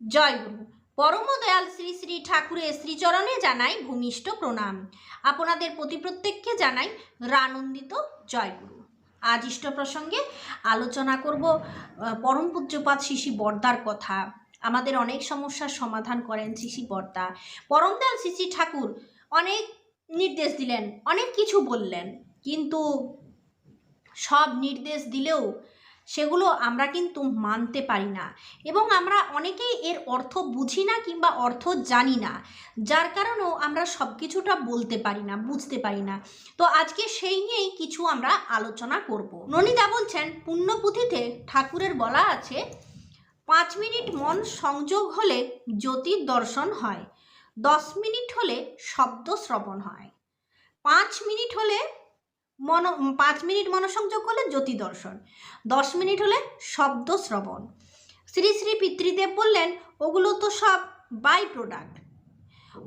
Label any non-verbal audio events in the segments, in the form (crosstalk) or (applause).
জয়গুরু পরম দয়াল শ্রী শ্রী ঠাকুরের শ্রীচরণে জানাই ভূমিষ্ঠ প্রণাম। আপনাদের প্রতি প্রত্যেককে জানাই রানন্দিত জয়গুরু আজ ইষ্ট প্রসঙ্গে আলোচনা করব পরম পূজ্যপাত শিশি বর্দার কথা। আমাদের অনেক সমস্যার সমাধান করেন শিশি বর্দা। পরম দয়াল শিশি ঠাকুর অনেক নির্দেশ দিলেন, অনেক কিছু বললেন। কিন্তু সব নির্দেশ দিলেও সেগুলো আমরা কিন্তু মানতে পারি না। এবং আমরা অনেকেই এর অর্থ বুঝি না কিংবা অর্থ জানি না। যার কারণেও আমরা সব কিছুটা বলতে পারি না, বুঝতে পারি না। তো আজকে সেই নিয়েই কিছু আমরা আলোচনা করব। ননিদা বলছেন, পুণ্যপুঁথিতে ঠাকুরের বলা আছে, পাঁচ মিনিট মন সংযোগ হলে জ্যোতির দর্শন হয়, দশ মিনিট হলে শব্দ শ্রবণ হয়। পাঁচ মিনিট হলে মন, পাঁচ মিনিট মনসংযোগ হলে জ্যোতি দর্শন। দশ মিনিট হলে শব্দ শ্রবণ। শ্রী শ্রী পিতৃদেব বললেন, ওগুলো তো সব বাই প্রোডাক্ট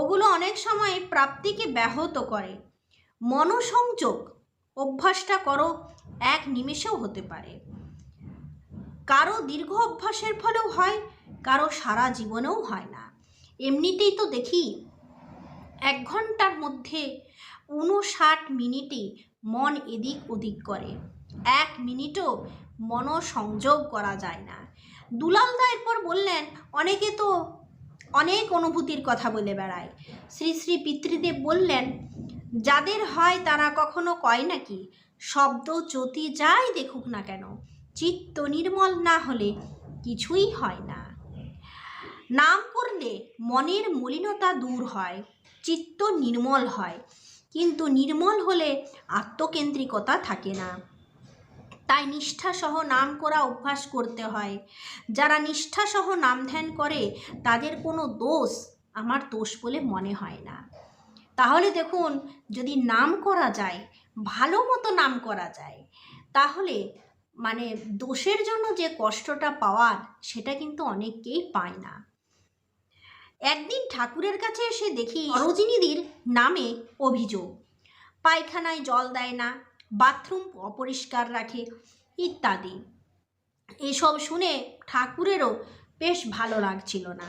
ওগুলো অনেক সময় প্রাপ্তিকে ব্যাহত করে। মনসংযোগ অভ্যাসটা করো, এক নিমেষেও হতে পারে। কারও দীর্ঘ অভ্যাসের ফলেও হয়, কারও সারা জীবনেও হয় না। এমনিতেই তো দেখি, এক ঘণ্টার মধ্যে উনষাট মিনিটে মন এদিক ওদিক করে। এক মিনিটও মনসংযোগ করা যায় না। দুলাল দা এরপর বললেন, অনেকে তো অনেক অনুভূতির কথা বলে বেড়ায়। শ্রী শ্রী পিতৃদেব বললেন, যাদের হয় তারা কখনো কয় নাকি, শব্দ জ্যোতি যাই দেখুক না কেন, চিত্ত নির্মল না হলে কিছুই হয় না। নাম করলে মনের মলিনতা দূর হয়, চিত্ত নির্মল হয়। কিন্তু নির্মল হলে আত্মকেন্দ্রিকতা থাকে না। তাই নিষ্ঠাসহ নাম করা অভ্যাস করতে হয়। যারা নিষ্ঠাসহ নাম ধ্যান করে, তাদের কোনো দোষ আমার দোষ বলে মনে হয় না। তাহলে দেখুন, যদি নাম করা যায়, ভালো মতো নাম করা যায়, তাহলে মানে দোষের জন্য যে কষ্টটা পাওয়ার, সেটা কিন্তু অনেককেই পায় না। একদিন ঠাকুরের কাছে এসে দেখি সরোজিনীদির নামে অভিযোগ। পায়খানায় জল দেয় না, বাথরুম অপরিষ্কার রাখে ইত্যাদি। এসব শুনে ঠাকুরেরও বেশ ভালো লাগছিল না।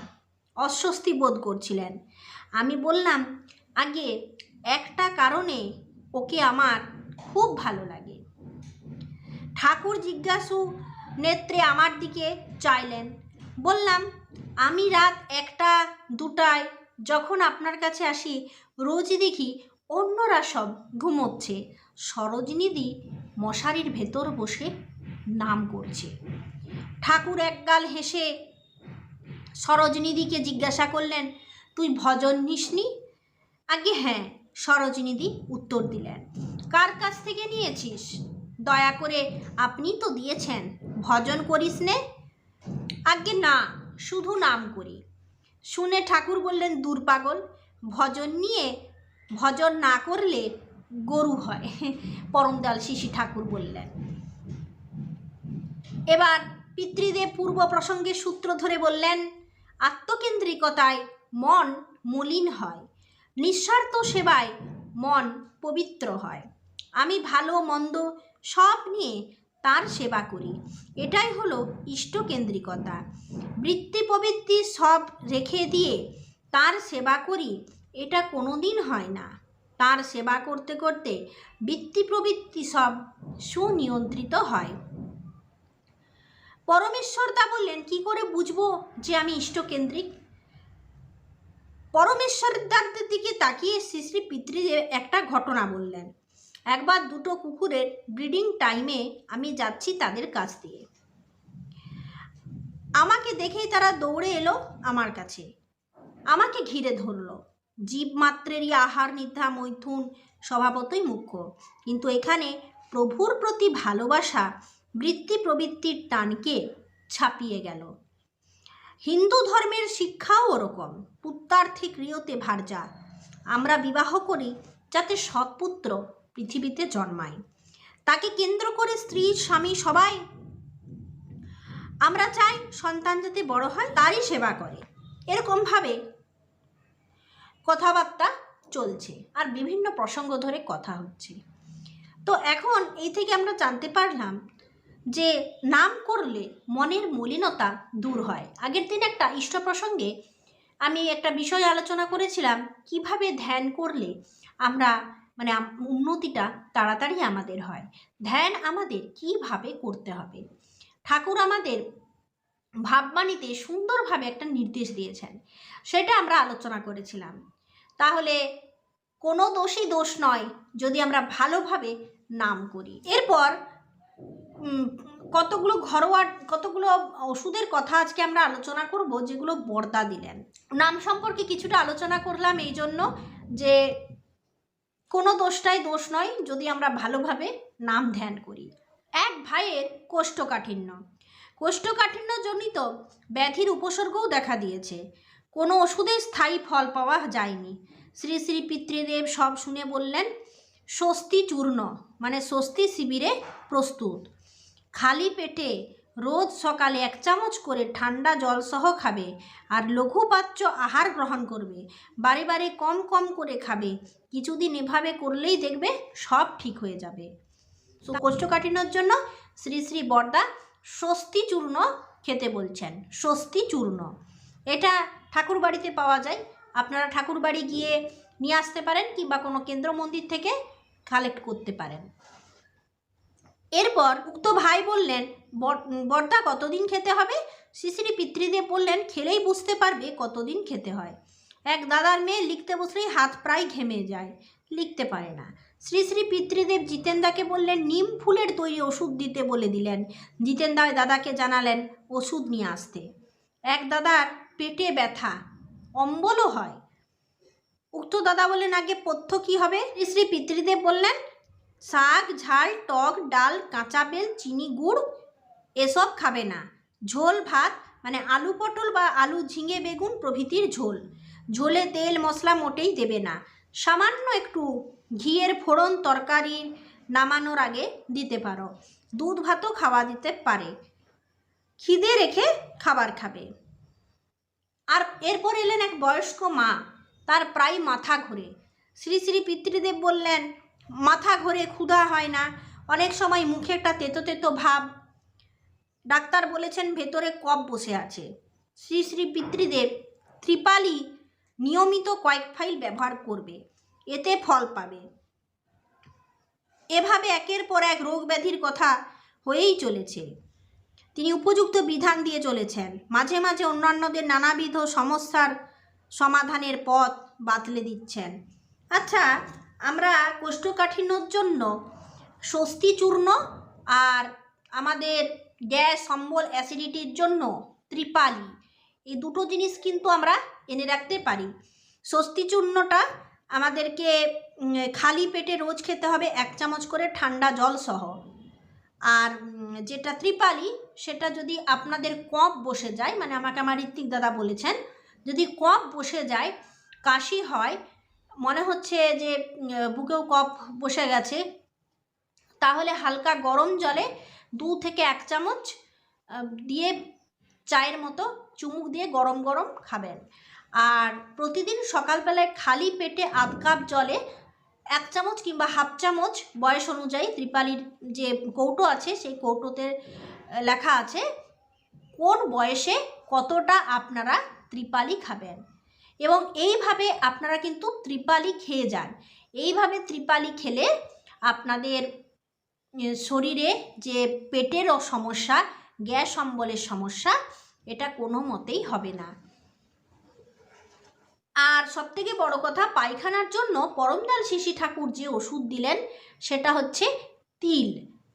অস্বস্তি বোধ করছিলেন। আমি বললাম, আগে একটা কারণে ওকে আমার খুব ভালো লাগে। ঠাকুর জিজ্ঞাসু নেত্রে আমার দিকে চাইলেন। বললাম আমি রাত একটা, দুটায় যখন আপনার কাছে আসি রোজই দেখি অন্যরা সব ঘুমোচ্ছে। সরোজিনীদি মশারির ভেতর বসে নাম করছে। ঠাকুর একগাল হেসে সরোজিনীদিকে জিজ্ঞাসা করলেন, তুই ভজন নিসনি? আগে হ্যাঁ। সরোজিনীদি উত্তর দিলেন, কার কাছ থেকে নিয়েছিস? দয়া করে আপনি তো দিয়েছেন। ভজন করিস নে? আগে না। শুধু নাম করি। শুনে ঠাকুর বললেন, দূর পাগল, ভজন নিয়ে ভজন না করলে গরু হয়। (laughs) পরমদাল শিশি ঠাকুর বললেন। এবার পিতৃদেব পূর্ব প্রসঙ্গে সূত্র ধরে বললেন, আত্মকেন্দ্রিকতায় মন মলিন হয়, নিঃস্বার্থ সেবায় মন পবিত্র হয়। আমি ভালো মন্দ সব নিয়ে তার সেবা করি। এটাই হলো ইষ্টকেন্দ্রিকতা। বৃত্তি প্রবৃত্তি সব রেখে দিয়ে তার সেবা করি, এটা কোনো দিন হয় না। তার সেবা করতে করতে বৃত্তি প্রবৃত্তি সব সুনিয়ন্ত্রিত হয়। পরমেশ্বর পরমেশ্বরদা বললেন, কি করে বুঝব যে আমি ইষ্টকেন্দ্রিক? পরমেশ্বরদার দিকে তাকিয়ে শ্রী শ্রী পিতৃদেব একটা ঘটনা বললেন। একবার দুটো কুকুরের ব্রিডিং টাইমে আমি যাচ্ছি তাদের কাছ দিয়ে। আমাকে দেখেই তারা দৌড়ে এলো আমার কাছে। আমাকে ঘিরে ধরলো। জীব মাত্রেরই আহার, নিদ্রা, মৈথুন স্বভাবতই মুখ্য। কিন্তু এখানে প্রভুর প্রতি ভালোবাসা বৃত্তি প্রবৃত্তির টানকে ছাপিয়ে গেল। হিন্দু ধর্মের শিক্ষাও ওরকম। পুত্রার্থে ক্রিয়তে ভার্যা আমরা বিবাহ করি যাতে সৎপুত্র পৃথিবীতে জন্মায়। তাকে কেন্দ্র করে স্ত্রী, স্বামী সবাই আমরা চাই সন্তান যাতে বড় হয়, তারই সেবা করে। এরকমভাবে কথাবার্তা চলছে আর বিভিন্ন প্রসঙ্গ ধরে কথা হচ্ছে। তো এখন এই থেকে আমরা জানতে পারলাম যে নাম করলে মনের মলিনতা দূর হয়। আগের দিন একটা ইষ্ট প্রসঙ্গে আমি একটা বিষয় আলোচনা করেছিলাম, কীভাবে ধ্যান করলে আমরা মানে উন্নতিটা তাড়াতাড়ি আমাদের হয়। ধ্যান আমাদের কীভাবে করতে হবে? ঠাকুর আমাদের ভাববাণীতে সুন্দরভাবে একটা নির্দেশ দিয়েছেন। সেটা আমরা আলোচনা করেছিলাম। তাহলে কোনো দোষই দোষ নয় যদি আমরা ভালোভাবে নাম করি। এরপর কতগুলো ঘরোয়া, কতগুলো ওষুধের কথা আজকে আমরা আলোচনা করব, যেগুলো বর্দা দিলেন। নাম সম্পর্কে কিছুটা আলোচনা করলাম এই জন্য যে কোনো দোষটাই দোষ নয় যদি আমরা ভালোভাবে নাম ধ্যান করি। এক ভাইয়ের কোষ্ঠকাঠিন্য। কোষ্ঠকাঠিন্যজনিত ব্যাধির উপসর্গও দেখা দিয়েছে। কোনো ওষুধে স্থায়ী ফল পাওয়া যায়নি। শ্রী শ্রী পিতৃদেব সব শুনে বললেন, স্বস্তি চূর্ণ মানে স্বস্তি শিবিরে প্রস্তুত। খালি পেটে রোজ সকালে এক চামচ করে ঠান্ডা জলসহ খাবে আর লঘুপাচ্য আহার গ্রহণ করবে। বারে বারে কম কম করে খাবে। কিছুদিন এভাবে করলেই দেখবে সব ঠিক হয়ে যাবে। কোষ্ঠকাঠিন্যর জন্য শ্রী শ্রী বর্দা স্বস্তি চূর্ণ খেতে বলছেন। স্বস্তি চূর্ণ। এটা ঠাকুর বাড়িতে পাওয়া যায়। আপনারা ঠাকুর বাড়ি গিয়ে নিয়ে আসতে পারেন কিংবা কোনো কেন্দ্র মন্দির থেকে কালেক্ট করতে পারেন। এরপর উক্ত ভাই বললেন, "বর- বর্দা কতদিন খেতে হবে? শ্রী পিতৃদেব বললেন, খেলেই বুঝতে পারবে কতদিন খেতে হয়। এক দাদার মেয়ে লিখতে বসলেই হাত প্রায় ঘেমে যায়, লিখতে পারে না। শ্রী শ্রী পিতৃদেব জিতেন্দাকে বললেন, নিম ফুলের তৈরি ওষুধ দিতে বলে দিলেন। জিতেন্দা দাদাকে জানালেন, ওষুধ নিয়ে আসতে। এক দাদার পেটে ব্যথা, অম্বলও হয়। উক্ত দাদা বললেন, আগে পথ্য কী হবে? শ্রী শ্রী পিতৃদেব বললেন শাক, ঝাল, টক, ডাল, কাঁচা বেল, চিনি গুড়, এসব খাবে না। ঝোল, ভাত মানে আলু পটল বা আলু ঝিঙে বেগুন প্রভৃতির ঝোল। ঝোলে তেল, মশলা মোটেই দেবে না। সামান্য একটু ঘিয়ের ফোড়ন, তরকারি নামানোর আগে দিতে পারো। দুধ ভাতও খাওয়া দিতে পারে। খিদে রেখে খাবার খাবে। আর এরপর এলেন এক বয়স্ক মা। তার প্রায় মাথা ঘোরে। শ্রী শ্রী পিতৃদেব বললেন মাথা ঘোরে ক্ষুধা হয় না। অনেক সময় মুখে একটা তেতো তেতো ভাব। ডাক্তার বলেছেন ভেতরে কফ বসে আছে। শ্রী শ্রী পিতৃদেব ত্রিপালি নিয়মিত কয়েক ফাইল ব্যবহার করবে। এতে ফল পাবে। এভাবে একের পর এক রোগ ব্যাধির কথা হয়েই চলেছে। তিনি উপযুক্ত বিধান দিয়ে চলেছেন। মাঝে মাঝে অন্যান্যদের নানাবিধ সমস্যার সমাধানের পথ বাতলে দিচ্ছেন। আচ্ছা আমরা কোষ্ঠকাঠিন্যর জন্য স্বস্তি চূর্ণ আর আমাদের গ্যাস, অম্বল, অ্যাসিডিটির জন্য ত্রিপালি। এই দুটো জিনিস কিন্তু আমরা এনে রাখতে পারি। স্বস্তি চূর্ণটা আমাদেরকে খালি পেটে রোজ খেতে হবে এক চামচ করে ঠান্ডা জল সহ। আর যেটা ত্রিপালি, সেটা যদি আপনাদের কফ বসে যায় মানে আমাকে আমার ঋত্বিক দাদা বলেছেন, যদি কফ বসে যায়, কাশি হয় মনে হচ্ছে যে বুকেও কফ বসে গেছে। তাহলে হালকা গরম জলে দু থেকে এক চামচ দিয়ে চায়ের মতো চুমুক দিয়ে গরম গরম খাবেন। আর প্রতিদিন সকালবেলায় খালি পেটে আধ কাপ জলে এক চামচ কিংবা হাফ চামচ বয়স অনুযায়ী ত্রিপালির যে কৌটো আছে, সেই কৌটোতে লেখা আছে কোন বয়সে কতটা আপনারা ত্রিপালি খাবেন। এবং এইভাবে আপনারা কিন্তু ত্রিপালি খেয়ে যান। এইভাবে ত্রিপালি খেলে আপনাদের শরীরে যে পেটের সমস্যা, গ্যাস অম্বলের সমস্যা, এটা কোনো মতেই হবে না। আর সবথেকে বড় কথা, পায়খানার জন্য পরমদাল শিশি ঠাকুর যে ওষুধ দিলেন, সেটা হচ্ছে তিল।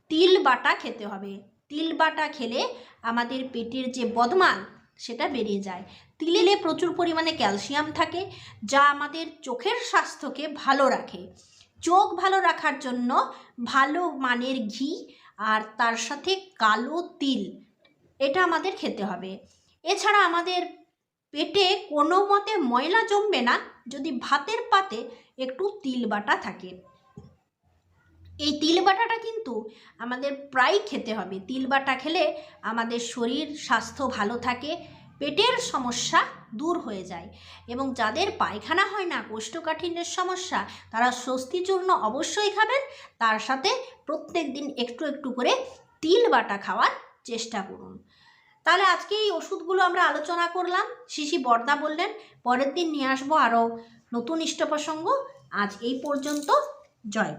তিল বাটা খেতে হবে। তিল বাটা খেলে আমাদের পেটের যে বদমাল সেটা বেরিয়ে যায়। তিলে প্রচুর পরিমাণে ক্যালসিয়াম থাকে, যা আমাদের চোখের স্বাস্থ্যকে ভালো রাখে। চোখ ভালো রাখার জন্য ভালো মানের ঘি আর তার সাথে কালো তিল, এটা আমাদের খেতে হবে। এছাড়া আমাদের পেটে কোনো মতে ময়লা জমবে না, যদি ভাতের পাতে একটু তিল বাটা থাকে। এই তিল বাটাটা কিন্তু আমাদের প্রায় খেতে হবে। তিল বাটা খেলে আমাদের শরীর, স্বাস্থ্য ভালো থাকে, পেটের সমস্যা দূর হয়ে যায় এবং যাদের পায়খানা হয় না, কোষ্ঠকাঠিন্যের সমস্যা, তারা স্বস্তিচূর্ণ অবশ্যই খাবেন। তার সাথে প্রত্যেক দিন একটু একটু করে তিল বাটা খাওয়ার চেষ্টা করুন। তাহলে আজকে এই ওষুধগুলো আমরা আলোচনা করলাম। শিশি বর্দা বললেন, পরের দিন নিয়ে আসব আরও নতুন ইষ্ট প্রসঙ্গ আজ এই পর্যন্ত, জয়।